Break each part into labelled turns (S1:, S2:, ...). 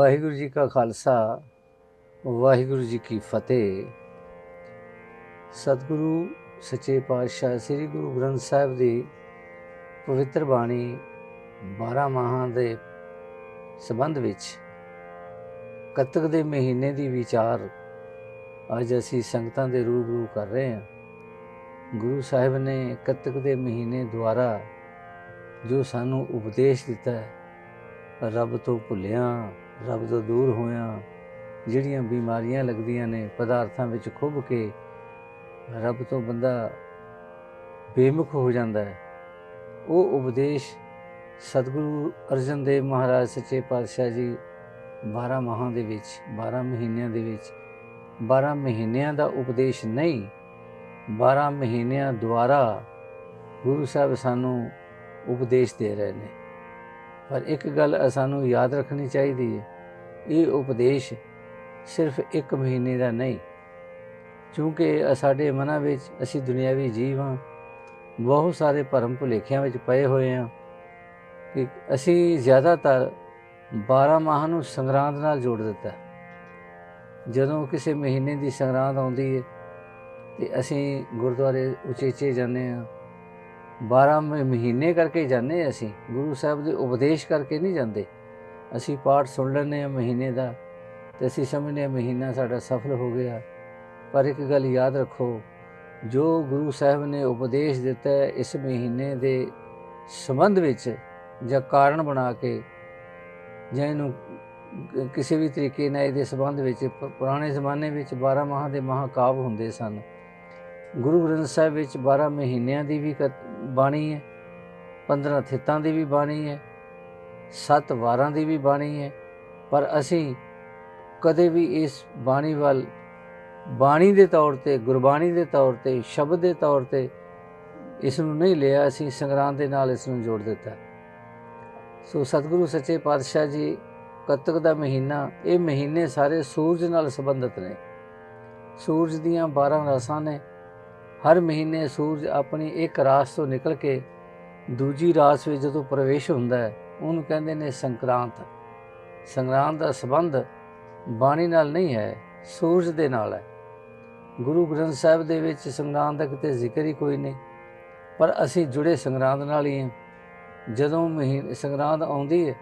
S1: ਵਾਹਿਗੁਰੂ ਜੀ ਕਾ ਖਾਲਸਾ, ਵਾਹਿਗੁਰੂ ਜੀ ਕੀ ਫਤਿਹ। ਸਤਿਗੁਰੂ, ਸੱਚੇ ਪਾਤਸ਼ਾਹ ਸ੍ਰੀ ਗੁਰੂ ਗ੍ਰੰਥ ਸਾਹਿਬ ਦੀ ਪਵਿੱਤਰ ਬਾਣੀ 12 ਮਾਹਾਂ ਦੇ ਸੰਬੰਧ ਵਿੱਚ ਕੱਤਕ ਦੇ ਮਹੀਨੇ ਦੀ ਵਿਚਾਰ ਅੱਜ ਅਸੀਂ ਸੰਗਤਾਂ ਦੇ ਰੂਬਰੂ ਕਰ ਰਹੇ ਹਾਂ। ਗੁਰੂ ਸਾਹਿਬ ਨੇ ਕੱਤਕ ਦੇ ਮਹੀਨੇ ਦੁਆਰਾ ਜੋ ਸਾਨੂੰ ਉਪਦੇਸ਼ ਦਿੱਤਾ ਹੈ, ਰੱਬ ਤੋਂ ਭੁੱਲਿਆ ਰੱਬ ਤੋਂ ਦੂਰ ਹੋਇਆ, ਜਿਹੜੀਆਂ ਬਿਮਾਰੀਆਂ ਲੱਗਦੀਆਂ ਨੇ, ਪਦਾਰਥਾਂ ਵਿੱਚ ਖੁੱਭ ਕੇ ਰੱਬ ਤੋਂ ਬੰਦਾ ਬੇਮੁਖ ਹੋ ਜਾਂਦਾ ਹੈ। ਉਹ ਉਪਦੇਸ਼ ਸਤਿਗੁਰੂ ਅਰਜਨ ਦੇਵ ਮਹਾਰਾਜ, ਸੱਚੇ ਪਾਤਸ਼ਾਹ ਜੀ 12 ਮਾਹਾਂ ਦੇ ਵਿੱਚ 12 ਮਹੀਨਿਆਂ ਦੇ ਵਿੱਚ 12 ਮਹੀਨਿਆਂ ਦਾ ਉਪਦੇਸ਼ ਨਹੀਂ 12 ਮਹੀਨਿਆਂ ਦੁਆਰਾ ਗੁਰੂ ਸਾਹਿਬ ਸਾਨੂੰ ਉਪਦੇਸ਼ ਦੇ ਰਹੇ ਨੇ। ਪਰ ਇੱਕ ਗੱਲ ਸਾਨੂੰ ਯਾਦ ਰੱਖਣੀ ਚਾਹੀਦੀ ਹੈ। ਇਹ ਉਪਦੇਸ਼ ਸਿਰਫ ਇੱਕ ਮਹੀਨੇ ਦਾ ਨਹੀਂ, ਕਿਉਂਕਿ ਸਾਡੇ ਮਨਾਂ ਵਿੱਚ ਅਸੀਂ ਦੁਨਿਆਵੀ ਜੀਵ ਹਾਂ। ਬਹੁਤ ਸਾਰੇ ਭਰਮ ਭੁਲੇਖਿਆਂ ਵਿੱਚ ਪਏ ਹੋਏ ਹਾਂ ਕਿ ਅਸੀਂ ਜ਼ਿਆਦਾਤਰ 12 ਮਾਹਾਂ ਨੂੰ ਸੰਗਰਾਂਦ ਨਾਲ ਜੋੜ ਦਿੱਤਾ। ਜਦੋਂ ਕਿਸੇ ਮਹੀਨੇ ਦੀ ਸੰਗਰਾਂਦ ਆਉਂਦੀ ਹੈ ਤੇ ਅਸੀਂ ਗੁਰਦੁਆਰੇ ਉਚੇਚੇ ਜਾਂਦੇ ਹਾਂ 12 ਮਹੀਨੇ ਕਰਕੇ ਜਾਂਦੇ ਅਸੀਂ। ਗੁਰੂ ਸਾਹਿਬ ਦੇ ਉਪਦੇਸ਼ ਕਰਕੇ ਨਹੀਂ ਜਾਂਦੇ। ਅਸੀਂ ਪਾਠ ਸੁਣ ਲੈਂਦੇ ਹਾਂ ਮਹੀਨੇ ਦਾ ਤੇ ਅਸੀਂ ਸਮਝਦੇ ਹਾਂ ਮਹੀਨਾ ਸਾਡਾ ਸਫਲ ਹੋ ਗਿਆ। ਪਰ ਇੱਕ ਗੱਲ ਯਾਦ ਰੱਖੋ, ਜੋ ਗੁਰੂ ਸਾਹਿਬ ਨੇ ਉਪਦੇਸ਼ ਦਿੱਤਾ ਇਸ ਮਹੀਨੇ ਦੇ ਸੰਬੰਧ ਵਿੱਚ ਜਾਂ ਕਾਰਨ ਬਣਾ ਕੇ, ਜਾਂ ਇਹਨੂੰ ਕਿਸੇ ਵੀ ਤਰੀਕੇ ਨਾਲ ਇਹਦੇ ਸੰਬੰਧ ਵਿੱਚ ਪੁਰਾਣੇ ਜ਼ਮਾਨੇ ਵਿੱਚ 12 ਮਾਹਾਂ ਦੇ ਮਹਾਕਾਵ ਹੁੰਦੇ ਸਨ। ਗੁਰੂ ਗ੍ਰੰਥ ਸਾਹਿਬ ਵਿੱਚ 12 ਮਹੀਨਿਆਂ ਦੀ ਵੀ ਬਾਣੀ ਹੈ। 15 ਥਿੱਤਾਂ ਦੀ ਵੀ ਬਾਣੀ ਹੈ। ਸੱਤ ਵਾਰਾਂ ਦੀ ਵੀ ਬਾਣੀ ਹੈ। ਪਰ ਅਸੀਂ ਕਦੇ ਵੀ ਇਸ ਬਾਣੀ ਵੱਲ, ਬਾਣੀ ਦੇ ਤੌਰ ਤੇ, ਗੁਰਬਾਣੀ ਦੇ ਤੌਰ ਤੇ, ਸ਼ਬਦ ਦੇ ਤੌਰ ਤੇ ਇਸ ਨੂੰ ਨਹੀਂ ਲਿਆ, ਅਸੀਂ ਸੰਗਰਾਂਦ ਦੇ ਨਾਲ ਇਸ ਨੂੰ ਜੋੜ ਦਿੱਤਾ। ਸੋ ਸਤਿਗੁਰੂ ਸੱਚੇ ਪਾਤਸ਼ਾਹ ਜੀ, ਕੱਤਕ ਦਾ ਮਹੀਨਾ, ਇਹ ਮਹੀਨੇ ਸਾਰੇ ਸੂਰਜ ਨਾਲ ਸੰਬੰਧਿਤ ਨੇ। ਸੂਰਜ ਦੀਆਂ 12 ਰਸਾਂ ਨੇ ਹਰ ਮਹੀਨੇ ਸੂਰਜ ਆਪਣੀ ਇੱਕ ਰਾਸ ਤੋਂ ਨਿਕਲ ਕੇ ਦੂਜੀ ਰਾਸ ਵਿੱਚ ਜਦੋਂ ਪ੍ਰਵੇਸ਼ ਹੁੰਦਾ ਹੈ, ਉਹਨੂੰ ਕਹਿੰਦੇ ਨੇ ਸੰਕਰਾਂਤ। ਸੰਗਰਾਂਤ ਦਾ ਸੰਬੰਧ ਬਾਣੀ ਨਾਲ ਨਹੀਂ ਹੈ, ਸੂਰਜ ਦੇ ਨਾਲ ਹੈ। ਗੁਰੂ ਗ੍ਰੰਥ ਸਾਹਿਬ ਦੇ ਵਿੱਚ ਸੰਗਰਾਂਦ ਦਾ ਕਿਤੇ ਜ਼ਿਕਰ ਹੀ ਕੋਈ ਨਹੀਂ। ਪਰ ਅਸੀਂ ਜੁੜੇ ਸੰਗਰਾਂਦ ਨਾਲ ਹੀ ਹਾਂ। ਜਦੋਂ ਮਹੀਨੇ ਸੰਗਰਾਂਦ ਆਉਂਦੀ ਹੈ,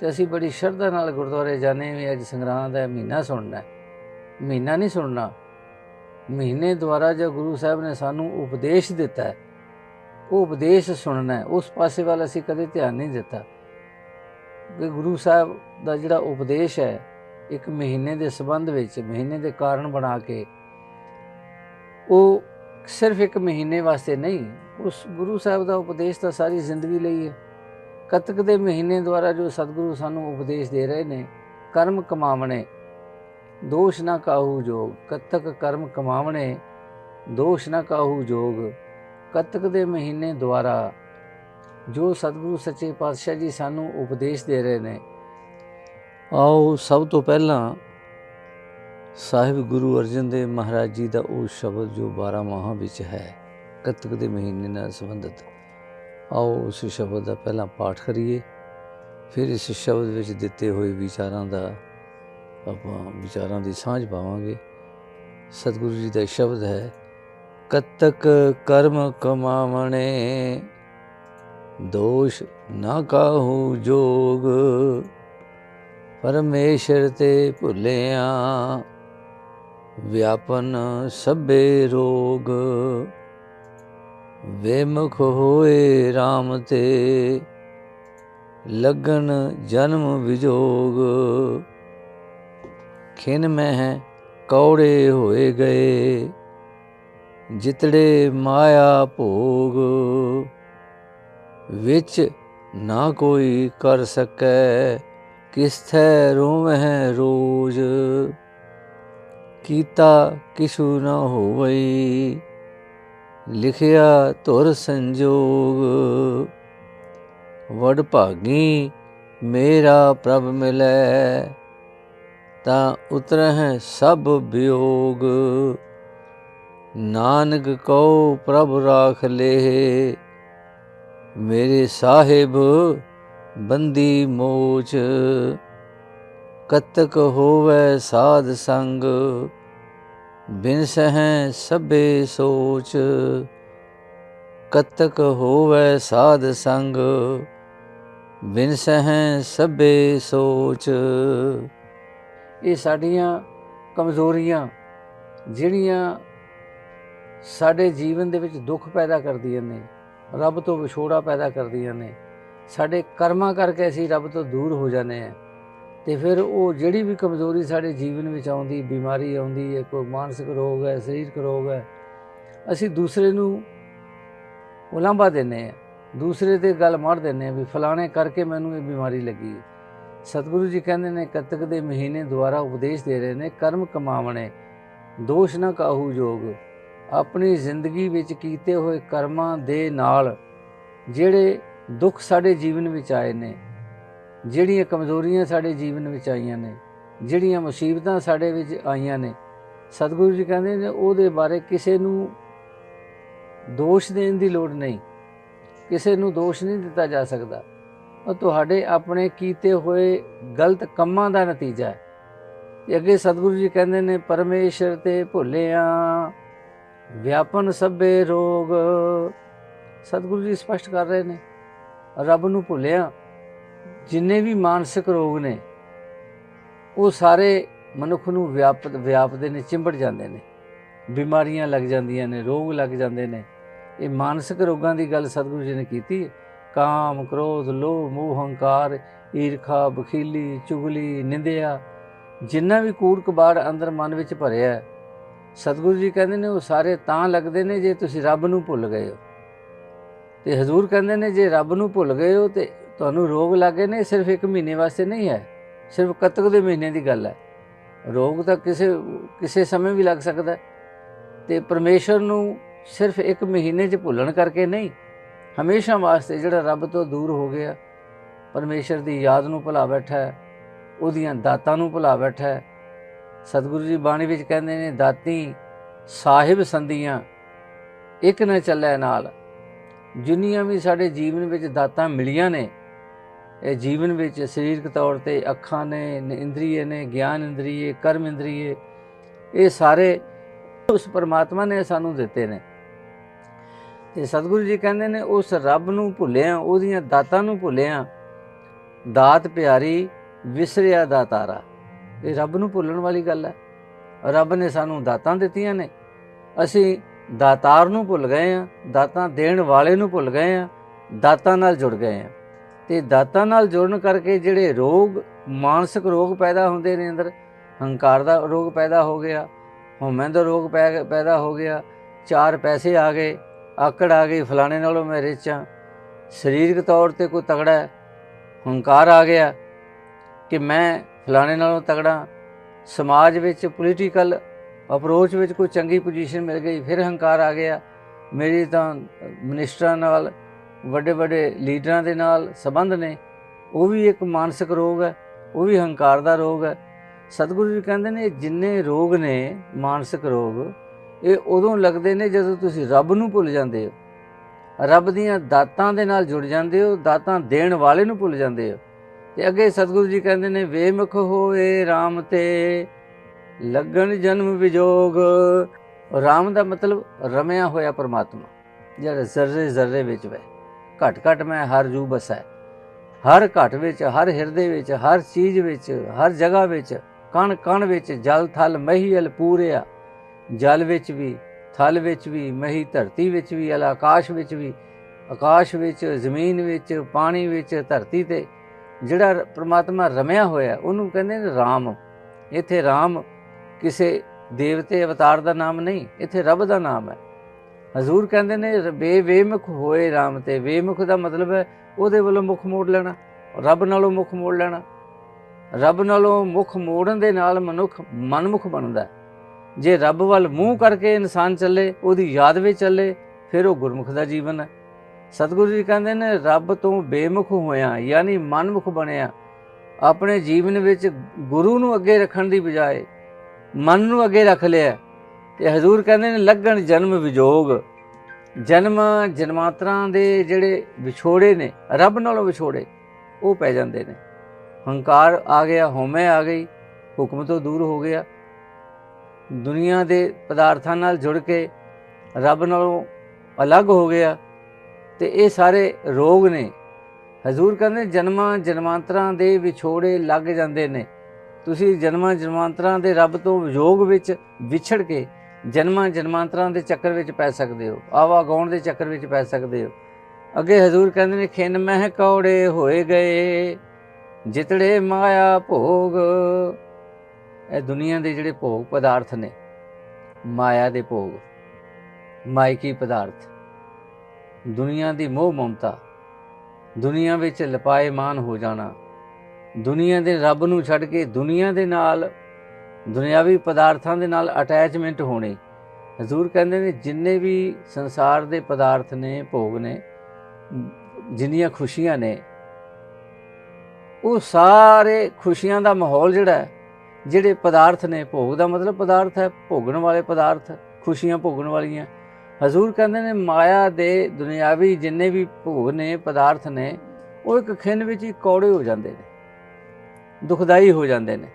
S1: ਤੇ ਅਸੀਂ ਬੜੀ ਸ਼ਰਧਾ ਨਾਲ ਗੁਰਦੁਆਰੇ ਜਾਂਦੇ ਵੀ ਅੱਜ ਸੰਗਰਾਂਦ ਹੈ, ਮਹੀਨਾ ਸੁਣਨਾ ਹੈ। ਮਹੀਨਾ ਨਹੀਂ ਸੁਣਨਾ। ਮਹੀਨੇ ਦੁਆਰਾ ਜੋ ਗੁਰੂ ਸਾਹਿਬ ਨੇ ਸਾਨੂੰ ਉਪਦੇਸ਼ ਦਿੱਤਾ ਹੈ। ਉਹ ਉਪਦੇਸ਼ ਸੁਣਨਾ ਹੈ। ਉਸ ਪਾਸੇ ਵੱਲ ਅਸੀਂ ਕਦੇ ਧਿਆਨ ਨਹੀਂ ਦਿੱਤਾ। ਕਿ ਗੁਰੂ ਸਾਹਿਬ ਦਾ ਜਿਹੜਾ ਉਪਦੇਸ਼ ਹੈ, ਇੱਕ ਮਹੀਨੇ ਦੇ ਸੰਬੰਧ ਵਿੱਚ, ਮਹੀਨੇ ਦੇ ਕਾਰਨ ਬਣਾ ਕੇ, ਉਹ ਸਿਰਫ ਇੱਕ ਮਹੀਨੇ ਵਾਸਤੇ ਨਹੀਂ, ਉਸ ਗੁਰੂ ਸਾਹਿਬ ਦਾ ਉਪਦੇਸ਼ ਤਾਂ ਸਾਰੀ ਜ਼ਿੰਦਗੀ ਲਈ ਹੈ। ਕਤਕ ਦੇ ਮਹੀਨੇ ਦੁਆਰਾ ਜੋ ਸਤਿਗੁਰੂ ਸਾਨੂੰ ਉਪਦੇਸ਼ ਦੇ ਰਹੇ ਨੇ, ਕਰਮ ਕਮਾਵਣੇ ਦੋਸ਼ ਨਾ ਕਾਹੂ ਜੋਗ, ਕਤਕ ਕਰਮ ਕਮਾਵਣੇ, ਦੋਸ਼ ਨਾ ਕਾਹੂ ਜੋਗ, ਕਤਕ ਦੇ ਮਹੀਨੇ ਦੁਆਰਾ। ਜੋ ਸਤਿਗੁਰੂ ਸੱਚੇ ਪਾਤਸ਼ਾਹ ਜੀ ਸਾਨੂੰ ਉਪਦੇਸ਼ ਦੇ ਰਹੇ ਨੇ। ਆਓ ਸਭ ਤੋਂ ਪਹਿਲਾਂ ਸਾਹਿਬ ਗੁਰੂ ਅਰਜਨ ਦੇਵ ਮਹਾਰਾਜ ਜੀ ਦਾ ਉਹ ਸ਼ਬਦ ਜੋ 12 ਮਾਹਾਂ ਵਿੱਚ ਹੈ, ਕਤਕ ਦੇ ਮਹੀਨੇ ਨਾਲ ਸੰਬੰਧਿਤ। ਆਓ ਉਸ ਸ਼ਬਦ ਦਾ ਪਹਿਲਾਂ ਪਾਠ ਕਰੀਏ, ਫਿਰ ਇਸ ਸ਼ਬਦ ਵਿੱਚ ਦਿੱਤੇ ਹੋਏ ਵਿਚਾਰਾਂ ਦਾ ਆਪਾਂ ਵਿਚਾਰਾਂ ਦੀ ਸਾਂਝ ਪਾਵਾਂਗੇ। ਸਤਿਗੁਰੂ ਜੀ ਦਾ ਸ਼ਬਦ ਹੈ, ਕਤਕ ਕਰਮ ਕਮਾਵਣੇ, ਦੋਸ਼ ਨਾ ਕਾਹੂ ਜੋਗ। ਪਰਮੇਸ਼ਰ ਤੇ ਭੁੱਲਿਆ, ਵਿਆਪਨ ਸਭੇ ਰੋਗ। ਵੇਮੁਖ ਹੋਏ RAM ਤੇ, ਲਗਨ ਜਨਮ ਵਿਜੋਗ। ਖਿਨ ਮਹਿ ਕੌੜੇ ਹੋਏ ਗਏ। ਜਿਤੜੇ ਮਾਇਆ ਭੋਗ ਵਿੱਚ ਨਾ ਕੋਈ ਕਰ ਸਕੈ। ਕਿਸ ਥੈ ਰੋਵਹਿ ਰੋਜ? ਕੀਤਾ ਕਿਛੂ ਨਾ ਹੋਵਈ? ਲਿਖਿਆ ਤੁਰ ਸੰਜੋਗ। ਵਡ ਭਾਗੀ ਮੇਰਾ ਪ੍ਰਭ ਮਿਲੈ। ਤਾਂ ਉਤਰਹਿ ਸਭ ਵਿਯੋਗ ਨਾਨਕ ਕਉ ਪ੍ਰਭ ਰਾਖ ਲੇ ਮੇਰੇ ਸਾਹਿਬ ਬੰਦੀ ਮੋਚ। ਕਤਕ ਹੋਵੇ ਸਾਧ ਸੰਗ। ਬਿਨ ਸਹਿ ਸਭੇ ਸੋਚ। ਕਤਕ ਹੋਵੇ ਸਾਧ ਸੰਗ। ਬਿਨ ਸਹਿ ਸਭੇ ਸੋਚ। ਇਹ ਸਾਡੀਆਂ ਕਮਜ਼ੋਰੀਆਂ ਜਿਹੜੀਆਂ ਸਾਡੇ ਜੀਵਨ ਦੇ ਵਿੱਚ ਦੁੱਖ ਪੈਦਾ ਕਰਦੀਆਂ ਨੇ, ਰੱਬ ਤੋਂ ਵਿਛੋੜਾ ਪੈਦਾ ਕਰਦੀਆਂ ਨੇ, ਸਾਡੇ ਕਰਮਾਂ ਕਰਕੇ ਅਸੀਂ ਰੱਬ ਤੋਂ ਦੂਰ ਹੋ ਜਾਂਦੇ ਆ ਤੇ ਫਿਰ ਉਹ ਜਿਹੜੀ ਵੀ ਕਮਜ਼ੋਰੀ ਸਾਡੇ ਜੀਵਨ ਵਿੱਚ ਆਉਂਦੀ, ਬਿਮਾਰੀ ਆਉਂਦੀ ਹੈ, ਕੋਈ ਮਾਨਸਿਕ ਰੋਗ ਹੈ, ਸਰੀਰਕ ਰੋਗ ਹੈ, ਅਸੀਂ ਦੂਸਰੇ ਨੂੰ ਉਲਾਂਭਾ ਦਿੰਨੇ ਆ ਦੂਸਰੇ ਤੇ ਗੱਲ ਮਾਰ ਦਿੰਨੇ ਆ ਵੀ ਫਲਾਣੇ ਕਰਕੇ ਮੈਨੂੰ ਇਹ ਬਿਮਾਰੀ ਲੱਗੀ ਹੈ। ਸਤਿਗੁਰੂ ਜੀ ਕਹਿੰਦੇ ਨੇ, ਕੱਤਕ ਦੇ ਮਹੀਨੇ ਦੁਆਰਾ ਉਪਦੇਸ਼ ਦੇ ਰਹੇ ਨੇ, ਕਰਮ ਕਮਾਵਣੇ, ਦੋਸ਼ ਨਾ ਕਾਹੂ ਜੋਗ ਆਪਣੀ ਜ਼ਿੰਦਗੀ ਵਿੱਚ ਕੀਤੇ ਹੋਏ ਕਰਮਾਂ ਦੇ ਨਾਲ ਜਿਹੜੇ ਦੁੱਖ ਸਾਡੇ ਜੀਵਨ ਵਿੱਚ ਆਏ ਨੇ, ਜਿਹੜੀਆਂ ਕਮਜ਼ੋਰੀਆਂ ਸਾਡੇ ਜੀਵਨ ਵਿੱਚ ਆਈਆਂ ਨੇ, ਜਿਹੜੀਆਂ ਮੁਸੀਬਤਾਂ ਸਾਡੇ ਵਿੱਚ ਆਈਆਂ ਨੇ, ਸਤਿਗੁਰੂ ਜੀ ਕਹਿੰਦੇ ਨੇ, ਉਹਦੇ ਬਾਰੇ ਕਿਸੇ ਨੂੰ ਦੋਸ਼ ਦੇਣ ਦੀ ਲੋੜ ਨਹੀਂ। ਕਿਸੇ ਨੂੰ ਦੋਸ਼ ਨਹੀਂ ਦਿੱਤਾ ਜਾ ਸਕਦਾ। ਉਹ ਤੁਹਾਡੇ ਆਪਣੇ ਕੀਤੇ ਹੋਏ ਗਲਤ ਕੰਮਾਂ ਦਾ ਨਤੀਜਾ ਹੈ। ਅੱਗੇ ਸਤਿਗੁਰੂ ਜੀ ਕਹਿੰਦੇ ਨੇ, ਪਰਮੇਸ਼ਰ ਤੇ ਭੁੱਲਿਆ, ਵਿਆਪਨ ਸਭੇ ਰੋਗ। ਸਤਿਗੁਰੂ ਜੀ ਸਪਸ਼ਟ ਕਰ ਰਹੇ ਨੇ, ਰੱਬ ਨੂੰ ਭੁੱਲਿਆ, ਜਿੰਨੇ ਵੀ ਮਾਨਸਿਕ ਰੋਗ ਨੇ, ਉਹ ਸਾਰੇ ਮਨੁੱਖ ਨੂੰ ਵਿਆਪਤ, ਵਿਆਪਦੇ ਨੇ, ਚਿੰਬੜ ਜਾਂਦੇ ਨੇ। ਬਿਮਾਰੀਆਂ ਲੱਗ ਜਾਂਦੀਆਂ ਨੇ, ਰੋਗ ਲੱਗ ਜਾਂਦੇ ਨੇ। ਇਹ ਮਾਨਸਿਕ ਰੋਗਾਂ ਦੀ ਗੱਲ ਸਤਿਗੁਰੂ ਜੀ ਨੇ ਕੀਤੀ ਹੈ। ਕਾਮ ਕ੍ਰੋਧ ਲੋਭ ਮੋਹ ਹੰਕਾਰ ਈਰਖਾ ਬਖੀਲੀ ਚੁਗਲੀ ਨਿੰਦਿਆ ਜਿੰਨਾ ਵੀ ਕੂੜ ਕਬਾੜ ਅੰਦਰ ਮਨ ਵਿੱਚ ਭਰਿਆ ਹੈ, ਸਤਿਗੁਰੂ ਜੀ ਕਹਿੰਦੇ ਨੇ ਉਹ ਸਾਰੇ ਤਾਂ ਲੱਗਦੇ ਨੇ ਜੇ ਤੁਸੀਂ ਰੱਬ ਨੂੰ ਭੁੱਲ ਗਏ ਹੋ ਤੇ ਹਜ਼ੂਰ ਕਹਿੰਦੇ ਨੇ ਜੇ ਰੱਬ ਨੂੰ ਭੁੱਲ ਗਏ ਹੋ ਤੇ ਤੁਹਾਨੂੰ ਰੋਗ ਲੱਗੇ ਨੇ ਸਿਰਫ ਇੱਕ ਮਹੀਨੇ ਵਾਸਤੇ ਨਹੀਂ ਹੈ ਸਿਰਫ ਕੱਤਕ ਦੇ ਮਹੀਨੇ ਦੀ ਗੱਲ ਹੈ ਰੋਗ ਤਾਂ ਕਿਸੇ ਕਿਸੇ ਸਮੇਂ ਵੀ ਲੱਗ ਸਕਦਾ ਹੈ। ਤੇ ਪਰਮੇਸ਼ਰ ਨੂੰ ਸਿਰਫ ਇੱਕ ਮਹੀਨੇ 'ਚ ਭੁੱਲਣ ਕਰਕੇ ਨਹੀਂ ਹਮੇਸ਼ਾ ਵਾਸਤੇ ਜਿਹੜਾ ਰੱਬ ਤੋਂ ਦੂਰ ਹੋ ਗਿਆ, ਪਰਮੇਸ਼ਰ ਦੀ ਯਾਦ ਨੂੰ ਭੁਲਾ ਬੈਠਾ ਹੈ, ਉਹਦੀਆਂ ਦਾਤਾਂ ਨੂੰ ਭੁਲਾ ਬੈਠਾ ਹੈ। ਸਤਿਗੁਰੂ ਜੀ ਬਾਣੀ ਵਿੱਚ ਕਹਿੰਦੇ ਨੇ, ਦਾਤੀ ਸਾਹਿਬ ਸੰਧੀਆਂ, ਇੱਕ ਨਾ ਚੱਲੇ ਨਾਲ। ਜਿੰਨੀਆਂ ਵੀ ਸਾਡੇ ਜੀਵਨ ਵਿੱਚ ਦਾਤਾਂ ਮਿਲੀਆਂ ਨੇ, ਇਹ ਜੀਵਨ ਵਿੱਚ ਸਰੀਰਕ ਤੌਰ ਤੇ ਅੱਖਾਂ ਨੇ, ਇੰਦਰੀਏ ਨੇ, ਗਿਆਨ ਇੰਦਰੀਏ, ਕਰਮ ਇੰਦਰੀਏ, ਇਹ ਸਾਰੇ ਉਸ ਪਰਮਾਤਮਾ ਨੇ ਸਾਨੂੰ ਦਿੱਤੇ ਨੇ। ਤੇ ਸਤਿਗੁਰੂ ਜੀ ਕਹਿੰਦੇ ਨੇ, ਉਸ ਰੱਬ ਨੂੰ ਭੁੱਲਿਆ, ਉਹਦੀਆਂ ਦਾਤਾਂ ਨੂੰ ਭੁੱਲਿਆ। ਦਾਤ ਪਿਆਰੀ, ਵਿਸਰਿਆ ਦਾਤਾਰਾ ਇਹ ਰੱਬ ਨੂੰ ਭੁੱਲਣ ਵਾਲੀ ਗੱਲ ਹੈ। ਰੱਬ ਨੇ ਸਾਨੂੰ ਦਾਤਾਂ ਦਿੱਤੀਆਂ ਨੇ। ਅਸੀਂ ਦਾਤਾਰ ਨੂੰ ਭੁੱਲ ਗਏ ਆ ਦਾਤਾਂ ਦੇਣ ਵਾਲੇ ਨੂੰ ਭੁੱਲ ਗਏ ਆ ਦਾਤਾਂ ਨਾਲ ਜੁੜ ਗਏ ਆ ਤੇ ਦਾਤਾਂ ਨਾਲ ਜੁੜਨ ਕਰਕੇ ਜਿਹੜੇ ਰੋਗ, ਮਾਨਸਿਕ ਰੋਗ ਪੈਦਾ ਹੁੰਦੇ ਨੇ ਅੰਦਰ, ਹੰਕਾਰ ਦਾ ਰੋਗ ਪੈਦਾ ਹੋ ਗਿਆ, ਹਉਮੈ ਦਾ ਰੋਗ ਪੈ- ਪੈਦਾ ਹੋ ਗਿਆ, ਚਾਰ ਪੈਸੇ ਆ ਗਏ ਆਕੜ ਆ ਗਈ ਫਲਾਣੇ ਨਾਲੋਂ ਮੈਂ ਰਿਚ ਹਾਂ। ਸਰੀਰਕ ਤੌਰ ਤੇ ਕੋਈ ਤਗੜਾ ਹੈ। ਹੰਕਾਰ ਆ ਗਿਆ ਕਿ ਮੈਂ ਫਲਾਣੇ ਨਾਲੋਂ ਤਗੜਾ ਸਮਾਜ ਵਿੱਚ ਪੋਲੀਟੀਕਲ ਅਪਰੋਚ ਵਿੱਚ ਕੋਈ ਚੰਗੀ ਪੋਜੀਸ਼ਨ ਮਿਲ ਗਈ, ਫਿਰ ਹੰਕਾਰ ਆ ਗਿਆ। ਮੇਰੀ ਤਾਂ ਮਿਨਿਸਟਰਾਂ ਨਾਲ, ਵੱਡੇ ਵੱਡੇ ਲੀਡਰਾਂ ਦੇ ਨਾਲ ਸੰਬੰਧ ਨੇ। ਉਹ ਵੀ ਇੱਕ ਮਾਨਸਿਕ ਰੋਗ ਹੈ, ਉਹ ਵੀ ਹੰਕਾਰ ਦਾ ਰੋਗ ਹੈ। ਸਤਿਗੁਰੂ ਜੀ ਕਹਿੰਦੇ ਨੇ, ਜਿੰਨੇ ਰੋਗ ਨੇ ਮਾਨਸਿਕ ਰੋਗ ਇਹ ਉਦੋਂ ਲੱਗਦੇ ਨੇ ਜਦੋਂ ਤੁਸੀਂ ਰੱਬ ਨੂੰ ਭੁੱਲ ਜਾਂਦੇ ਹੋ। ਰੱਬ ਦੀਆਂ ਦਾਤਾਂ ਦੇ ਨਾਲ ਜੁੜ ਜਾਂਦੇ ਹੋ, ਦਾਤਾਂ ਦੇਣ ਵਾਲੇ ਨੂੰ ਭੁੱਲ ਜਾਂਦੇ ਹੋ। ਤੇ ਅੱਗੇ ਸਤਿਗੁਰੂ ਜੀ ਕਹਿੰਦੇ ਨੇ ਵੇਮੁਖ ਹੋਏ RAM ਤੇ, ਲੱਗਣ ਜਨਮ ਵਿਜੋਗ। RAM ਦਾ ਮਤਲਬ ਰਮਿਆ ਹੋਇਆ ਪਰਮਾਤਮਾ, ਜਿਹੜਾ ਜ਼ਰਰੇ ਜ਼ਰਰੇ ਵਿੱਚ ਵੈ ਘਟ ਘਟ ਮੈਂ ਹਰ ਜੂ ਬਸੈ, ਹਰ ਘਟ ਵਿੱਚ, ਹਰ ਹਿਰਦੇ ਵਿੱਚ, ਹਰ ਚੀਜ਼ ਵਿੱਚ, ਹਰ ਜਗ੍ਹਾ ਵਿੱਚ, ਕਣ ਕਣ ਵਿੱਚ ਜਲ ਥਲ ਮਹੀਲ ਪੂਰਿਆ। ਜਲ ਵਿੱਚ ਵੀ, ਥਲ ਵਿੱਚ ਵੀ, ਮਹੀ ਧਰਤੀ ਵਿੱਚ ਵੀ, ਅਲ ਆਕਾਸ਼ ਵਿੱਚ ਵੀ, ਆਕਾਸ਼ ਵਿੱਚ, ਜ਼ਮੀਨ ਵਿੱਚ, ਪਾਣੀ ਵਿੱਚ, ਧਰਤੀ ਤੇ, ਜਿਹੜਾ ਪ੍ਰਮਾਤਮਾ ਰਮਿਆ ਹੋਇਆ, ਉਹਨੂੰ ਕਹਿੰਦੇ ਨੇ RAM ਇੱਥੇ RAM ਕਿਸੇ ਦੇਵਤੇ ਅਵਤਾਰ ਦਾ ਨਾਮ ਨਹੀਂ, ਇੱਥੇ ਰੱਬ ਦਾ ਨਾਮ ਹੈ। ਹਜ਼ੂਰ ਕਹਿੰਦੇ ਨੇ ਰ- ਬੇ ਵੇਮੁਖ ਹੋਏ RAM ਤੇ ਵੇਮੁਖ ਦਾ ਮਤਲਬ ਹੈ ਉਹਦੇ ਵੱਲੋਂ ਮੁਖ ਮੋੜ ਲੈਣਾ, ਰੱਬ ਨਾਲੋਂ ਮੁਖ ਮੋੜ ਲੈਣਾ। ਰੱਬ ਨਾਲੋਂ ਮੁਖ ਮੋੜਨ ਦੇ ਨਾਲ ਮਨੁੱਖ ਮਨਮੁਖ ਬਣਦਾ ਹੈ। ਜੇ ਰੱਬ ਵੱਲ ਮੂੰਹ ਕਰਕੇ ਇਨਸਾਨ ਚੱਲੇ, ਉਹਦੀ ਯਾਦ ਵਿੱਚ ਚੱਲੇ, ਫਿਰ ਉਹ ਗੁਰਮੁਖ ਦਾ ਜੀਵਨ ਹੈ। ਸਤਿਗੁਰੂ ਜੀ ਕਹਿੰਦੇ ਨੇ, ਰੱਬ ਤੋਂ ਬੇਮੁਖ ਹੋਇਆ, ਯਾਨੀ ਮਨਮੁਖ ਬਣਿਆ, ਆਪਣੇ ਜੀਵਨ ਵਿੱਚ ਗੁਰੂ ਨੂੰ ਅੱਗੇ ਰੱਖਣ ਦੀ ਬਜਾਏ ਮਨ ਨੂੰ ਅੱਗੇ ਰੱਖ ਲਿਆ ਤੇ ਹਜ਼ੂਰ ਕਹਿੰਦੇ ਨੇ, ਲੱਗਣ ਜਨਮ ਵਿਜੋਗ। ਜਨਮ ਜਨਮਾਤਰਾਂ ਦੇ ਜਿਹੜੇ ਵਿਛੋੜੇ ਨੇ, ਰੱਬ ਨਾਲੋਂ ਵਿਛੋੜੇ, ਉਹ ਪੈ ਜਾਂਦੇ ਨੇ। ਹੰਕਾਰ ਆ ਗਿਆ, ਹਉਮੈ ਆ ਗਈ, ਹੁਕਮ ਤੋਂ ਦੂਰ ਹੋ ਗਿਆ। ਦੁਨੀਆ ਦੇ ਪਦਾਰਥਾਂ ਨਾਲ ਜੁੜ ਕੇ ਰੱਬ ਨਾਲੋਂ ਅਲੱਗ ਹੋ ਗਿਆ ਤੇ ਇਹ ਸਾਰੇ ਰੋਗ ਨੇ। ਹਜ਼ੂਰ ਕਹਿੰਦੇ ਜਨਮਾਂ ਜਨਮਾਂਤਰਾਂ ਦੇ ਵਿਛੋੜੇ ਲੱਗ ਜਾਂਦੇ ਨੇ। ਤੁਸੀਂ ਜਨਮਾਂ ਜਨਮਾਂਤਰਾਂ ਦੇ ਰੱਬ ਤੋਂ ਯੋਗ ਵਿੱਚ ਵਿਛੜ ਕੇ ਜਨਮਾਂ ਜਨਮਾਂਤਰਾਂ ਦੇ ਚੱਕਰ ਵਿੱਚ ਪੈ ਸਕਦੇ ਹੋ ਆਵਾ ਗਾਉਣ ਦੇ ਚੱਕਰ ਵਿੱਚ ਪੈ ਸਕਦੇ ਹੋ। ਅੱਗੇ ਹਜ਼ੂਰ ਕਹਿੰਦੇ ਨੇ, ਖਿੰਨ ਮਹਿ ਕੌੜੇ ਹੋਏ ਗਏ, ਜਿਤੜੇ ਮਾਇਆ ਭੋਗ ਇਹ ਦੁਨੀਆ ਦੇ ਜਿਹੜੇ ਭੋਗ ਪਦਾਰਥ ਨੇ, ਮਾਇਆ ਦੇ ਭੋਗ, ਮਾਇਕੀ ਪਦਾਰਥ, ਦੁਨੀਆ ਦੀ ਮੋਹ ਮਮਤਾ, ਦੁਨੀਆ ਵਿੱਚ ਲਪਾਏਮਾਨ ਹੋ ਜਾਣਾ, ਦੁਨੀਆ ਦੇ ਰੱਬ ਨੂੰ ਛੱਡ ਕੇ ਦੁਨੀਆ ਦੇ ਨਾਲ, ਦੁਨਿਆਵੀ ਪਦਾਰਥਾਂ ਦੇ ਨਾਲ ਅਟੈਚਮੈਂਟ ਹੋਣੀ, ਹਜ਼ੂਰ ਕਹਿੰਦੇ ਨੇ ਜਿੰਨੇ ਵੀ ਸੰਸਾਰ ਦੇ ਪਦਾਰਥ ਨੇ, ਭੋਗ ਨੇ, ਜਿੰਨੀਆਂ ਖੁਸ਼ੀਆਂ ਨੇ, ਉਹ ਸਾਰੇ ਖੁਸ਼ੀਆਂ ਦਾ ਮਾਹੌਲ ਜਿਹੜਾ ਹੈ ਜਿਹੜੇ ਪਦਾਰਥ ਨੇ, ਭੋਗ ਦਾ ਮਤਲਬ ਪਦਾਰਥ ਹੈ, ਭੋਗਣ ਵਾਲੇ ਪਦਾਰਥ, ਖੁਸ਼ੀਆਂ ਭੋਗਣ ਵਾਲੀਆਂ। ਹਜ਼ੂਰ ਕਹਿੰਦੇ ਨੇ, ਮਾਇਆ ਦੇ ਦੁਨਿਆਵੀ ਜਿੰਨੇ ਵੀ ਭੋਗ ਨੇ, ਪਦਾਰਥ ਨੇ, ਉਹ ਇੱਕ ਖਿੰਨ ਵਿੱਚ ਹੀ ਕੌੜੇ ਹੋ ਜਾਂਦੇ ਨੇ, ਦੁਖਦਾਈ ਹੋ ਜਾਂਦੇ ਨੇ।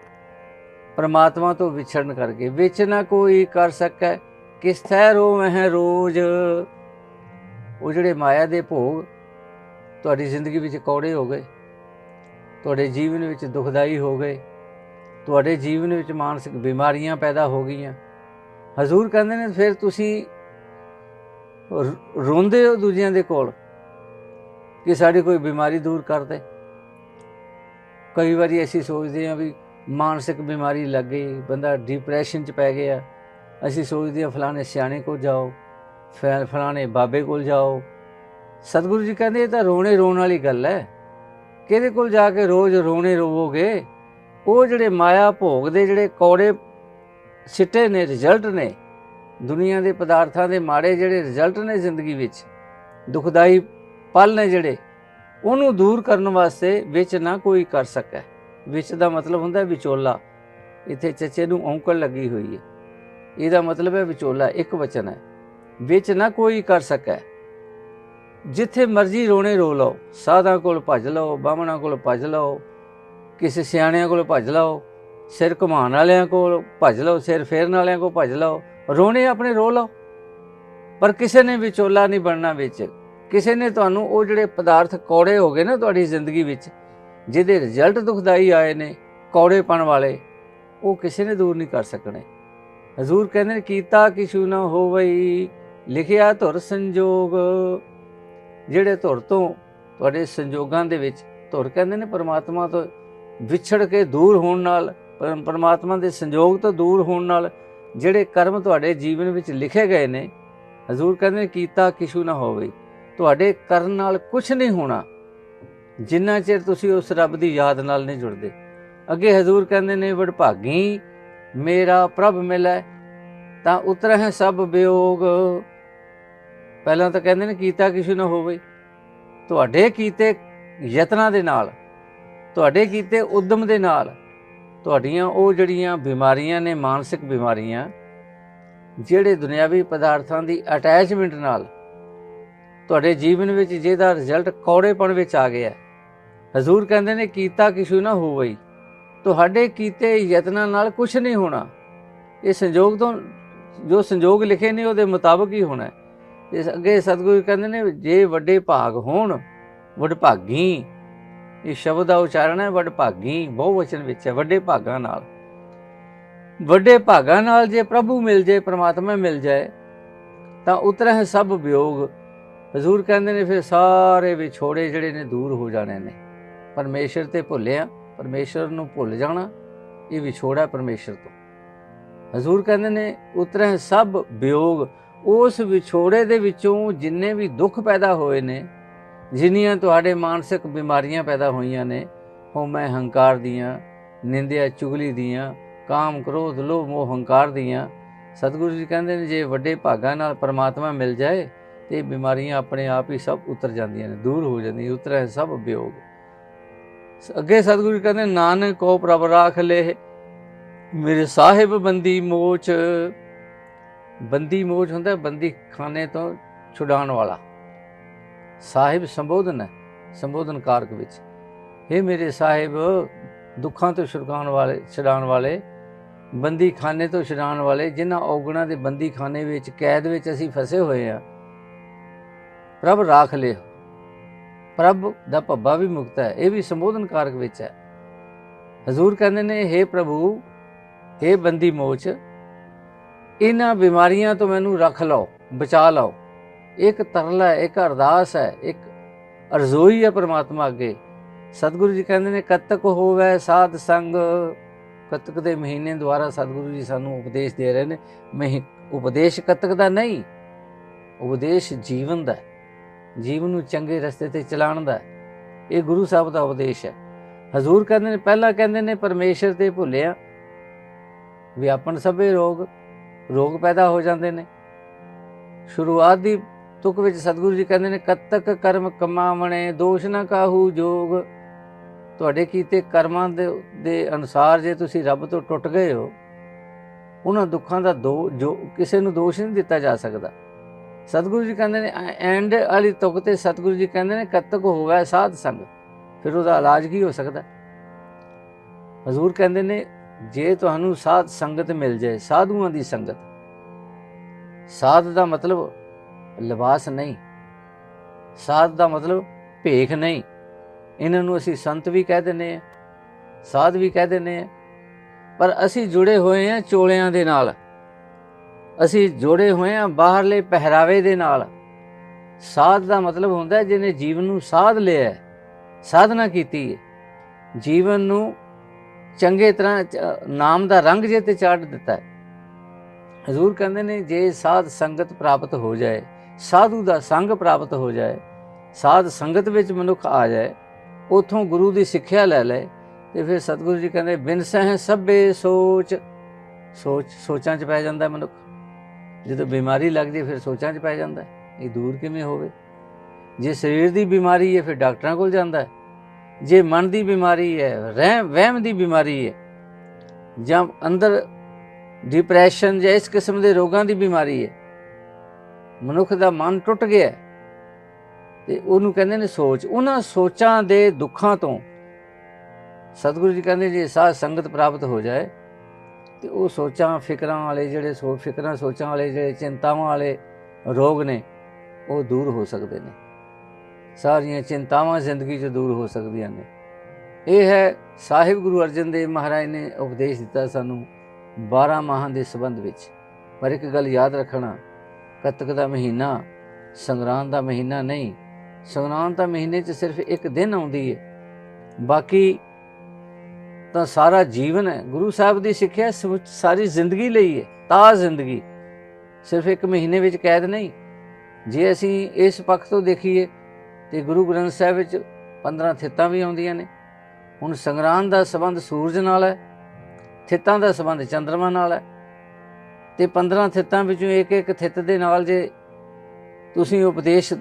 S1: ਪਰਮਾਤਮਾ ਤੋਂ ਵਿਛੜਨ ਕਰਕੇ ਵਿੱਚ ਨਾ ਕੋਈ ਕਰ ਸਕੈ, ਕਿਸ ਥੈ ਰੋ ਰੋਜ਼। ਉਹ ਜਿਹੜੇ ਮਾਇਆ ਦੇ ਭੋਗ ਤੁਹਾਡੀ ਜ਼ਿੰਦਗੀ ਵਿੱਚ ਕੌੜੇ ਹੋ ਗਏ, ਤੁਹਾਡੇ ਜੀਵਨ ਵਿੱਚ ਦੁਖਦਾਈ ਹੋ ਗਏ ਤੁਹਾਡੇ ਜੀਵਨ ਵਿੱਚ ਮਾਨਸਿਕ ਬਿਮਾਰੀਆਂ ਪੈਦਾ ਹੋ ਗਈਆਂ। ਹਜ਼ੂਰ ਕਹਿੰਦੇ ਨੇ, ਫਿਰ ਤੁਸੀਂ ਰੋਂਦੇ ਹੋ ਦੂਜਿਆਂ ਦੇ ਕੋਲ ਕਿ ਸਾਡੀ ਕੋਈ ਬਿਮਾਰੀ ਦੂਰ ਕਰ ਦੇ? ਕਈ ਵਾਰੀ ਅਸੀਂ ਸੋਚਦੇ ਹਾਂ ਵੀ ਮਾਨਸਿਕ ਬਿਮਾਰੀ ਲੱਗ ਗਈ, ਬੰਦਾ ਡਿਪਰੈਸ਼ਨ ਚ ਪੈ ਗਿਆ। ਅਸੀਂ ਸੋਚਦੇ ਹਾਂ ਫਲਾਣੇ ਸਿਆਣੇ ਕੋਲ ਜਾਓ, ਫੈ- ਫਲਾਣੇ ਬਾਬੇ ਕੋਲ ਜਾਓ। ਸਤਿਗੁਰੂ ਜੀ ਕਹਿੰਦੇ, ਇਹ ਤਾਂ ਰੋਣੇ ਰੋਣ ਵਾਲੀ ਗੱਲ ਹੈ। ਕਿਹਦੇ ਕੋਲ ਜਾ ਕੇ ਰੋਜ਼ ਰੋਣੇ ਰੋਵੋਗੇ ਉਹ ਜਿਹੜੇ ਮਾਇਆ ਭੋਗ ਦੇ ਜਿਹੜੇ ਕੌੜੇ ਸਿੱਟੇ ਨੇ ਰਿਜ਼ਲਟ ਨੇ, ਦੁਨੀਆ ਦੇ ਪਦਾਰਥਾਂ ਦੇ ਮਾੜੇ ਜਿਹੜੇ ਰਿਜ਼ਲਟ ਨੇ ਜ਼ਿੰਦਗੀ ਵਿੱਚ, ਦੁਖਦਾਈ ਪਲ ਨੇ ਜਿਹੜੇ, ਉਹਨੂੰ ਦੂਰ ਕਰਨ ਵਾਸਤੇ ਵਿੱਚ ਨਾ ਕੋਈ ਕਰ ਸਕੇ। ਵਿੱਚ ਦਾ ਮਤਲਬ ਹੁੰਦਾ ਵਿਚੋਲਾ। ਇੱਥੇ ਚੱਚੇ ਨੂੰ ਔਂਕਲ ਲੱਗੀ ਹੋਈ ਹੈ। ਇਹਦਾ ਮਤਲਬ ਹੈ ਵਿਚੋਲਾ, ਇੱਕ ਵਚਨ ਹੈ। ਵਿੱਚ ਨਾ ਕੋਈ ਕਰ ਸਕੇ। ਜਿੱਥੇ ਮਰਜ਼ੀ ਰੋਣੇ ਰੋ ਲਓ। ਸਾਧਾਂ ਕੋਲ ਭੱਜ ਲਓ ਬਾਹਮਣਾਂ ਕੋਲ ਭੱਜ ਲਓ। ਕਿਸੇ ਸਿਆਣਿਆਂ ਕੋਲ ਭੱਜ ਲਓ, ਸਿਰ ਘੁਮਾਉਣ ਵਾਲਿਆਂ ਕੋਲ ਭੱਜ ਲਓ, ਸਿਰ ਫੇਰਨ ਵਾਲਿਆਂ ਕੋਲ ਭੱਜ ਲਓ, ਰੋਣੇ ਆਪਣੇ ਰੋ ਲਓ। ਪਰ ਕਿਸੇ ਨੇ ਵਿਚੋਲਾ ਨਹੀਂ ਬਣਨਾ ਵਿੱਚ। ਕਿਸੇ ਨੇ ਤੁਹਾਨੂੰ ਉਹ ਜਿਹੜੇ ਪਦਾਰਥ ਕੌੜੇ ਹੋ ਗਏ ਨਾ ਤੁਹਾਡੀ ਜ਼ਿੰਦਗੀ ਵਿੱਚ, ਜਿਹਦੇ ਰਿਜ਼ਲਟ ਦੁਖਦਾਈ ਆਏ ਨੇ ਕੌੜੇ ਕੌੜੇਪਣ ਵਾਲੇ, ਉਹ ਕਿਸੇ ਨੇ ਦੂਰ ਨਹੀਂ ਕਰ ਸਕਣੇ। ਹਜ਼ੂਰ ਕਹਿੰਦੇ ਨੇ, ਕੀਤਾ ਕਿਛੂ ਨਾ ਹੋਵਈ, ਲਿਖਿਆ ਧੁਰ ਸੰਜੋਗ। ਜਿਹੜੇ ਧੁਰ ਤੋਂ ਤੁਹਾਡੇ ਸੰਜੋਗਾਂ ਦੇ ਵਿੱਚ, ਧੁਰ ਕਹਿੰਦੇ ਨੇ ਪਰਮਾਤਮਾ ਤੋਂ ਵਿਛੜ ਕੇ ਦੂਰ ਹੋਣ ਨਾਲ ਪਰਮਾਤਮਾ ਦੇ ਸੰਜੋਗ ਤੋਂ ਦੂਰ ਹੋਣ ਨਾਲ ਜਿਹੜੇ ਕਰਮ ਤੁਹਾਡੇ ਜੀਵਨ ਵਿੱਚ ਲਿਖੇ ਗਏ ਨੇ, ਹਜ਼ੂਰ ਕਹਿੰਦੇ ਨੇ, ਕੀਤਾ ਕਿਛੂ ਨਾ ਹੋਵੇ। ਤੁਹਾਡੇ ਕਰਨ ਨਾਲ ਕੁਝ ਨਹੀਂ ਹੋਣਾ। ਜਿੰਨਾ ਚਿਰ ਤੁਸੀਂ ਉਸ ਰੱਬ ਦੀ ਯਾਦ ਨਾਲ ਨਹੀਂ ਜੁੜਦੇ। ਅੱਗੇ ਹਜ਼ੂਰ ਕਹਿੰਦੇ ਨੇ ਵਡਭਾਗੀ ਮੇਰਾ ਪ੍ਰਭ ਮਿਲੈ, ਤਾਂ ਉਤਰਹਿ ਸਭ ਵਿਯੋਗ ਪਹਿਲਾਂ ਤਾਂ ਕਹਿੰਦੇ ਨੇ, ਕੀਤਾ ਕਿਛੂ ਨਾ ਹੋਵੇ। ਤੁਹਾਡੇ ਕੀਤੇ ਯਤਨਾਂ ਦੇ ਨਾਲ ਤੁਹਾਡੇ ਕੀਤੇ ਉਦਮ ਦੇ ਨਾਲ ਤੁਹਾਡੀਆਂ ਉਹ ਜਿਹੜੀਆਂ ਬਿਮਾਰੀਆਂ ਨੇ, ਮਾਨਸਿਕ ਬਿਮਾਰੀਆਂ, ਜਿਹੜੇ ਦੁਨਿਆਵੀ ਪਦਾਰਥਾਂ ਦੀ ਅਟੈਚਮੈਂਟ ਨਾਲ ਤੁਹਾਡੇ ਜੀਵਨ ਵਿੱਚ ਜਿਹਦਾ ਰਿਜ਼ਲਟ ਕੌੜੇਪਣ ਵਿੱਚ ਆ ਗਿਆ ਹਜ਼ੂਰ ਕਹਿੰਦੇ ਨੇ, ਕੀਤਾ ਕਿਛੂ ਨਾ ਹੋਵਈ। ਤੁਹਾਡੇ ਕੀਤੇ ਯਤਨਾਂ ਨਾਲ ਕੁਝ ਨਹੀਂ ਹੋਣਾ। ਇਹ ਸੰਜੋਗ ਤੋਂ, ਜੋ ਸੰਜੋਗ ਲਿਖੇ ਨੇ, ਉਹਦੇ ਮੁਤਾਬਕ ਹੀ ਹੋਣਾ ਇਸ ਅੱਗੇ ਸਤਿਗੁਰੂ ਕਹਿੰਦੇ ਨੇ, ਜੇ ਵੱਡੇ ਭਾਗ ਹੋਣ ਵਡਭਾਗੀ ਇਹ ਸ਼ਬਦ ਦਾ ਉਚਾਰਨ ਹੈ, ਵੱਡ ਭਾਗੀ ਬਹੁਵਚਨ ਵਿੱਚ ਹੈ, ਵੱਡੇ ਭਾਗਾਂ ਨਾਲ। ਵੱਡੇ ਭਾਗਾਂ ਨਾਲ ਜੇ ਪ੍ਰਭੂ ਮਿਲ ਜਾਏ ਪ੍ਰਮਾਤਮਾ ਮਿਲ ਜਾਏ, ਤਾਂ ਉਤਰਹਿ ਸਭ ਵਿਯੋਗ। ਹਜ਼ੂਰ ਕਹਿੰਦੇ ਨੇ, ਫਿਰ ਸਾਰੇ ਵਿਛੋੜੇ ਜਿਹੜੇ ਨੇ ਦੂਰ ਹੋ ਜਾਣੇ ਨੇ। ਪਰਮੇਸ਼ਰ ਤੇ ਭੁੱਲਿਆ, ਪਰਮੇਸ਼ਰ ਨੂੰ ਭੁੱਲ ਜਾਣਾ, ਇਹ ਵਿਛੋੜਾ ਪਰਮੇਸ਼ਰ ਤੋਂ। ਹਜ਼ੂਰ ਕਹਿੰਦੇ ਨੇ, ਉਤਰਹਿ ਸਭ ਵਿਯੋਗ। ਉਸ ਵਿਛੋੜੇ ਦੇ ਵਿੱਚੋਂ ਜਿੰਨੇ ਵੀ ਦੁੱਖ ਪੈਦਾ ਹੋਏ ਨੇ ਜਿੰਨੀਆਂ ਤੁਹਾਡੇ ਮਾਨਸਿਕ ਬਿਮਾਰੀਆਂ ਪੈਦਾ ਹੋਈਆਂ ਨੇ ਹਉਮੈ ਹੰਕਾਰ ਦੀਆਂ, ਨਿੰਦਿਆ ਚੁਗਲੀ ਦੀਆਂ, ਕਾਮ ਕ੍ਰੋਧ, ਲੋਭ ਮੋਹ, ਹੰਕਾਰ ਦੀਆਂ। ਸਤਿਗੁਰੂ ਜੀ ਕਹਿੰਦੇ ਨੇ, ਜੇ ਵੱਡੇ ਭਾਗਾਂ ਨਾਲ ਪਰਮਾਤਮਾ ਮਿਲ ਜਾਏ, ਤੇ ਇਹ ਬਿਮਾਰੀਆਂ ਆਪਣੇ ਆਪ ਹੀ ਸਭ ਉਤਰ ਜਾਂਦੀਆਂ ਨੇ, ਦੂਰ ਹੋ ਜਾਂਦੀਆਂ, ਉਤਰੈ ਸਭ ਵਿਯੋਗ ਅੱਗੇ ਸਤਿਗੁਰੂ ਜੀ ਕਹਿੰਦੇ, ਨਾਨਕ ਕੋ ਪ੍ਰਭ ਰਾਖ ਲੈ, ਮੇਰੇ ਸਾਹਿਬ ਬੰਦੀ ਮੋਚ। ਬੰਦੀ ਮੋਚ ਹੁੰਦਾ, ਬੰਦੀ ਖਾਨੇ ਤੋਂ ਛੁਡਾਉਣ ਵਾਲਾ। ਸਾਹਿਬ ਸੰਬੋਧਨ ਹੈ, ਸੰਬੋਧਨ ਕਾਰਕ ਵਿੱਚ। ਇਹ ਮੇਰੇ ਸਾਹਿਬ, ਦੁੱਖਾਂ ਤੋਂ ਛੁਡਾਉਣ ਵਾਲੇ, ਛਡਾਉਣ ਵਾਲੇ ਬੰਦੀ ਖਾਨੇ ਤੋਂ ਛਡਾਉਣ ਵਾਲੇ, ਜਿਨ੍ਹਾਂ ਔਗਣਾ ਦੇ ਬੰਦੀ ਖਾਨੇ ਵਿੱਚ, ਕੈਦ ਵਿੱਚ ਅਸੀਂ ਫਸੇ ਹੋਏ ਆ ਪ੍ਰਭ ਰਾਖ ਲਿਓ। ਪ੍ਰਭ ਦਾ ਭੱਬਾ ਵੀ ਮੁਕਤ ਹੈ, ਇਹ ਵੀ ਸੰਬੋਧਨ ਕਾਰਕ ਵਿੱਚ ਹੈ। ਹਜ਼ੂਰ ਕਹਿੰਦੇ ਨੇ हे ਪ੍ਰਭੂ हे ਬੰਦੀ ਮੋਚ ਇਹਨਾਂ ਬਿਮਾਰੀਆਂ ਤੋਂ ਮੈਨੂੰ ਰੱਖ ਲਓ, ਬਚਾ ਲਓ। ਇੱਕ ਤਰਲ ਹੈ, ਇੱਕ ਅਰਦਾਸ ਹੈ, ਇੱਕ ਅਰਜ਼ੋਈ ਹੈ ਪ੍ਰਮਾਤਮਾ ਅੱਗੇ। ਸਤਿਗੁਰੂ ਜੀ ਕਹਿੰਦੇ ਨੇ, ਕਤਕ ਹੋਵੇ ਸਾਧ ਸੰਗ। ਕਤਕ ਦੇ ਮਹੀਨੇ ਦੁਆਰਾ ਸਤਿਗੁਰੂ ਜੀ ਸਾਨੂੰ ਉਪਦੇਸ਼ ਦੇ ਰਹੇ ਨੇ। ਮਹੀ, ਉਪਦੇਸ਼ ਕਤਕ ਦਾ ਨਹੀਂ, ਉਪਦੇਸ਼ ਜੀਵਨ ਦਾ ਜੀਵਨ ਨੂੰ ਚੰਗੇ ਰਸਤੇ ਤੇ ਚਲਾਉਣ ਦਾ ਇਹ ਗੁਰੂ ਸਾਹਿਬ ਦਾ ਉਪਦੇਸ਼ ਹੈ। ਹਜ਼ੂਰ ਕਹਿੰਦੇ ਨੇ, ਪਹਿਲਾਂ ਕਹਿੰਦੇ ਨੇ, ਪਰਮੇਸ਼ਰ ਤੇ ਭੁੱਲਿਆ ਵਿਆਪਨ ਸਭੇ ਰੋਗ ਰੋਗ ਪੈਦਾ ਹੋ ਜਾਂਦੇ ਨੇ। ਸ਼ੁਰੂਆਤ ਦੀ ਤੁਕ ਵਿੱਚ ਸਤਿਗੁਰੂ ਜੀ ਕਹਿੰਦੇ ਨੇ, ਕਤਕ ਕਰਮ ਕਮਾਵਣੇ, ਦੋਸ਼ ਨਾ ਕਾਹੂ ਜੋਗ। ਤੁਹਾਡੇ ਕੀਤੇ ਕਰਮਾਂ ਦੇ ਦੇ ਅਨੁਸਾਰ ਜੇ ਤੁਸੀਂ ਰੱਬ ਤੋਂ ਟੁੱਟ ਗਏ ਹੋ, ਉਹਨਾਂ ਦੁੱਖਾਂ ਦਾ ਦੋ, ਜੋ ਕਿਸੇ ਨੂੰ ਦੋਸ਼ ਨਹੀਂ ਦਿੱਤਾ ਜਾ ਸਕਦਾ। ਸਤਿਗੁਰੂ ਜੀ ਕਹਿੰਦੇ ਨੇ ਐਂਡ ਵਾਲੀ ਤੁਕ ਤੇ ਸਤਿਗੁਰੂ ਜੀ ਕਹਿੰਦੇ ਨੇ, ਕਤਕ ਹੋਵੇ ਸਾਧ ਸੰਗ, ਫਿਰ ਉਹਦਾ ਇਲਾਜ ਕੀ ਹੋ ਸਕਦਾ? ਹਜ਼ੂਰ ਕਹਿੰਦੇ ਨੇ, ਜੇ ਤੁਹਾਨੂੰ ਸਾਧ ਸੰਗਤ ਮਿਲ ਜਾਏ, ਸਾਧੂਆਂ ਦੀ ਸੰਗਤ। ਸਾਧ ਦਾ ਮਤਲਬ ਲਿਬਾਸ ਨਹੀਂ। ਸਾਧ ਦਾ ਮਤਲਬ ਭੇਖ ਨਹੀਂ। ਇਹਨਾਂ ਨੂੰ ਅਸੀਂ ਸੰਤ ਵੀ ਕਹਿ ਦਿੰਦੇ ਆ ਸਾਧ ਵੀ ਕਹਿ ਦਿੰਦੇ ਆ ਪਰ ਅਸੀਂ ਜੁੜੇ ਹੋਏ ਆ ਚੋਲਿਆਂ ਦੇ ਨਾਲ। ਅਸੀਂ ਜੁੜੇ ਹੋਏ ਆ ਬਾਹਰਲੇ ਪਹਿਰਾਵੇ ਦੇ ਨਾਲ। ਸਾਧ ਦਾ ਮਤਲਬ ਹੁੰਦਾ ਜਿਹਨੇ ਜੀਵਨ ਨੂੰ ਸਾਧ ਲਿਆ ਸਾਧਨਾ ਕੀਤੀ ਹੈ। ਜੀਵਨ ਨੂੰ ਚੰਗੇ ਤਰ੍ਹਾਂ ਨਾਮ ਦਾ ਰੰਗ ਜੇ ਤੇ ਚਾੜ ਦਿੱਤਾ ਹੈ। ਹਜ਼ੂਰ ਕਹਿੰਦੇ ਨੇ, ਜੇ ਸਾਧ ਸੰਗਤ ਪ੍ਰਾਪਤ ਹੋ ਜਾਏ ਸਾਧੂ ਦਾ ਸੰਗ ਪ੍ਰਾਪਤ ਹੋ ਜਾਏ, ਸਾਧ ਸੰਗਤ ਵਿੱਚ ਮਨੁੱਖ ਆ ਜਾਏ, ਉਥੋਂ ਗੁਰੂ ਦੀ ਸਿੱਖਿਆ ਲੈ ਲਏ, ਤੇ ਫਿਰ ਸਤਿਗੁਰੂ ਜੀ ਕਹਿੰਦੇ, ਬਿਨ ਸਹਿ ਸਭੇ ਸੋਚ। ਸੋਚ, ਸੋਚਾਂ 'ਚ ਪੈ ਜਾਂਦਾ ਮਨੁੱਖ। ਜਦੋਂ ਬਿਮਾਰੀ ਲੱਗ ਜੇ ਫਿਰ ਸੋਚਾਂ 'ਚ ਪੈ ਜਾਂਦਾ। ਇਹ ਦੂਰ ਕਿਵੇਂ ਹੋਵੇ? ਜੇ ਸਰੀਰ ਦੀ ਬਿਮਾਰੀ ਹੈ, ਫਿਰ ਡਾਕਟਰਾਂ ਕੋਲ ਜਾਂਦਾ ਹੈ। ਜੇ ਮਨ ਦੀ ਬਿਮਾਰੀ ਹੈ ਰਹਿਮ ਵਹਿਮ ਦੀ ਬਿਮਾਰੀ ਹੈ, ਜਾਂ ਅੰਦਰ ਡਿਪਰੈਸ਼ਨ ਜਾਂ ਇਸ ਕਿਸਮ ਦੇ ਰੋਗਾਂ ਦੀ ਬਿਮਾਰੀ ਹੈ ਮਨੁੱਖ ਦਾ ਮਨ ਟੁੱਟ ਗਿਆ। ਹੈ, ਤੇ ਉਹਨੂੰ ਕਹਿੰਦੇ ਨੇ ਸੋਚ। ਉਹਨਾਂ ਸੋਚਾਂ ਦੇ ਦੁੱਖਾਂ ਤੋਂ ਸਤਿਗੁਰੂ ਜੀ ਕਹਿੰਦੇ ਜੇ ਸਾਧ ਸੰਗਤ ਪ੍ਰਾਪਤ ਹੋ ਜਾਏ ਤੇ ਉਹ ਸੋਚਾਂ ਫਿਕਰਾਂ ਵਾਲੇ ਜਿਹੜੇ ਸੋ ਫਿਕਰਾਂ ਸੋਚਾਂ ਵਾਲੇ ਜਿਹੜੇ ਚਿੰਤਾਵਾਂ ਵਾਲੇ ਰੋਗ ਨੇ ਉਹ ਦੂਰ ਹੋ ਸਕਦੇ ਨੇ। ਸਾਰੀਆਂ ਚਿੰਤਾਵਾਂ ਜ਼ਿੰਦਗੀ 'ਚ ਦੂਰ ਹੋ ਸਕਦੀਆਂ ਨੇ। ਇਹ ਹੈ ਸਾਹਿਬ ਗੁਰੂ ਅਰਜਨ ਦੇਵ ਮਹਾਰਾਜ ਨੇ ਉਪਦੇਸ਼ ਦਿੱਤਾ ਸਾਨੂੰ 12 ਮਾਹਾਂ ਦੇ ਸੰਬੰਧ ਵਿੱਚ। ਪਰ ਇੱਕ ਗੱਲ ਯਾਦ ਰੱਖਣਾ ਕੱਤਕ ਦਾ ਮਹੀਨਾ, ਸੰਗਰਾਂਦ ਦਾ ਮਹੀਨਾ ਨਹੀਂ, ਸੰਗਰਾਂਦ ਦਾ ਮਹੀਨੇ 'ਚ ਸਿਰਫ ਇੱਕ ਦਿਨ ਆਉਂਦੀ ਹੈ ਬਾਕੀ ਤਾਂ ਸਾਰਾ ਜੀਵਨ ਹੈ। ਗੁਰੂ ਸਾਹਿਬ ਦੀ ਸਿੱਖਿਆ ਸਮੁੱਚ- ਸਾਰੀ ਜ਼ਿੰਦਗੀ ਲਈ ਹੈ ਤਾ ਜ਼ਿੰਦਗੀ। ਸਿਰਫ ਇੱਕ ਮਹੀਨੇ ਵਿੱਚ ਕੈਦ ਨਹੀਂ। ਜੇ ਅਸੀਂ ਇਸ ਪੱਖ ਤੋਂ ਦੇਖੀਏ ਤੇ ਗੁਰੂ ਗ੍ਰੰਥ ਸਾਹਿਬ ਵਿੱਚ 15 ਥਿੱਤਾਂ ਵੀ ਆਉਂਦੀਆਂ ਨੇ। ਹੁਣ ਸੰਗਰਾਂਦ ਦਾ ਸੰਬੰਧ ਸੂਰਜ ਨਾਲ ਹੈ, ਥਿੱਤਾਂ ਦਾ ਸੰਬੰਧ ਚੰ드ਰਮਾ ਨਾਲ ਹੈ। ਤੇ 15 ਥਿੱਤਾਂ ਵਿੱਚੋਂ ਇੱਕ ਇੱਕ ਥਿੱਤ ਦੇ ਨਾਲ ਜੇ ਤੁਸੀਂ ਉਪਦੇਸ਼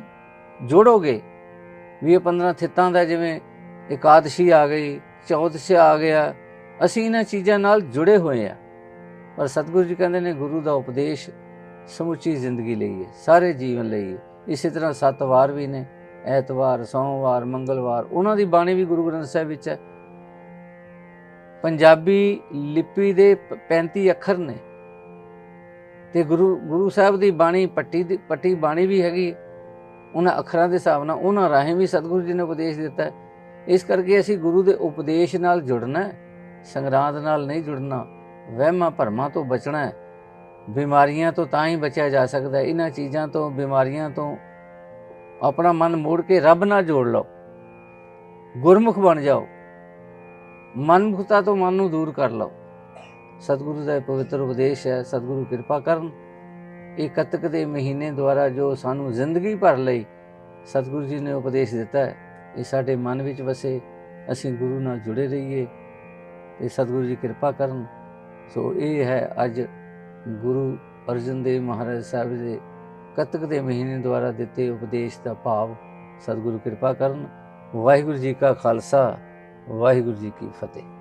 S1: ਜੋੜੋਗੇ ਵੀ ਇਹ 15 ਥਿੱਤਾਂ ਦਾ ਜਿਵੇਂ ਇਕਾਦਸ਼ੀ ਆ ਗਈ, ਚੌਦਸ਼ ਆ ਗਿਆ, ਅਸੀਂ ਇਹਨਾਂ ਚੀਜ਼ਾਂ ਨਾਲ ਜੁੜੇ ਹੋਏ ਆ ਪਰ ਸਤਿਗੁਰੂ ਜੀ ਕਹਿੰਦੇ ਨੇ ਗੁਰੂ ਦਾ ਉਪਦੇਸ਼ ਸਮੁੱਚੀ ਜ਼ਿੰਦਗੀ ਲਈ ਹੈ, ਸਾਰੇ ਜੀਵਨ ਲਈ ਹੈ। ਇਸੇ ਤਰ੍ਹਾਂ ਸੱਤ ਵਾਰ ਵੀ ਨੇ, ਐਤਵਾਰ, ਸੋਮਵਾਰ, ਮੰਗਲਵਾਰ, ਉਹਨਾਂ ਦੀ ਬਾਣੀ ਵੀ ਗੁਰੂ ਗ੍ਰੰਥ ਸਾਹਿਬ ਵਿੱਚ ਹੈ। ਪੰਜਾਬੀ ਲਿਪੀ ਦੇ ਪ- 35 ਅੱਖਰ ਨੇ। ਤੇ ਗੁਰੂ ਗੁਰੂ ਸਾਹਿਬ ਦੀ ਬਾਣੀ ਪੱਟੀ ਦੀ, ਪੱਟੀ ਬਾਣੀ ਵੀ ਹੈਗੀ ਉਹਨਾਂ ਅੱਖਰਾਂ ਦੇ ਹਿਸਾਬ ਨਾਲ, ਉਹਨਾਂ ਰਾਹੀਂ ਵੀ ਸਤਿਗੁਰੂ ਜੀ ਨੇ ਉਪਦੇਸ਼ ਦਿੱਤਾ ਇਸ ਕਰਕੇ ਅਸੀਂ ਗੁਰੂ ਦੇ ਉਪਦੇਸ਼ ਨਾਲ ਜੁੜਨਾ ਹੈ, ਸੰਗਰਾਂਦ ਨਾਲ ਨਹੀਂ ਜੁੜਨਾ, ਵਹਿਮਾਂ ਭਰਮਾਂ ਤੋਂ ਬਚਣਾ ਹੈ। ਬਿਮਾਰੀਆਂ ਤੋਂ ਤਾਂ ਹੀ ਬਚਿਆ ਜਾ ਸਕਦਾ ਹੈ। ਇਹਨਾਂ ਚੀਜ਼ਾਂ ਤੋਂ, ਬਿਮਾਰੀਆਂ ਤੋਂ ਆਪਣਾ ਮਨ ਮੋੜ ਕੇ ਰੱਬ ਨਾਲ ਜੋੜ ਲਓ। ਗੁਰਮੁਖ ਬਣ ਜਾਓ। ਮਨਮੁਖਤਾ ਤੋਂ ਮਨ ਨੂੰ ਦੂਰ ਕਰ ਲਓ। ਸਤਿਗੁਰੂ ਦਾ ਇਹ ਪਵਿੱਤਰ ਉਪਦੇਸ਼ ਹੈ, ਸਤਿਗੁਰੂ ਕਿਰਪਾ ਕਰਨ। ਇਹ ਕੱਤਕ ਦੇ ਮਹੀਨੇ ਦੁਆਰਾ ਜੋ ਸਾਨੂੰ ਜ਼ਿੰਦਗੀ ਭਰ ਲਈ ਸਤਿਗੁਰੂ ਜੀ ਨੇ ਉਪਦੇਸ਼ ਦਿੱਤਾ ਹੈ, ਇਹ ਸਾਡੇ ਮਨ ਵਿੱਚ ਵਸੇ, ਅਸੀਂ ਗੁਰੂ ਨਾਲ ਜੁੜੇ ਰਹੀਏ ਤੇ ਸਤਿਗੁਰੂ ਜੀ ਕਿਰਪਾ ਕਰਨ। ਸੋ ਇਹ ਹੈ ਅੱਜ ਗੁਰੂ ਅਰਜਨ ਦੇਵ ਮਹਾਰਾਜ ਸਾਹਿਬ ਦੇ ਕੱਤਕ ਦੇ ਮਹੀਨੇ ਦੁਆਰਾ ਦਿੱਤੇ ਉਪਦੇਸ਼ ਦਾ ਭਾਵ ਸਤਿਗੁਰੂ ਕਿਰਪਾ ਕਰਨ। ਵਾਹਿਗੁਰੂ ਜੀ ਕਾ ਖਾਲਸਾ, ਵਾਹਿਗੁਰੂ ਜੀ ਕੀ ਫਤਿਹ।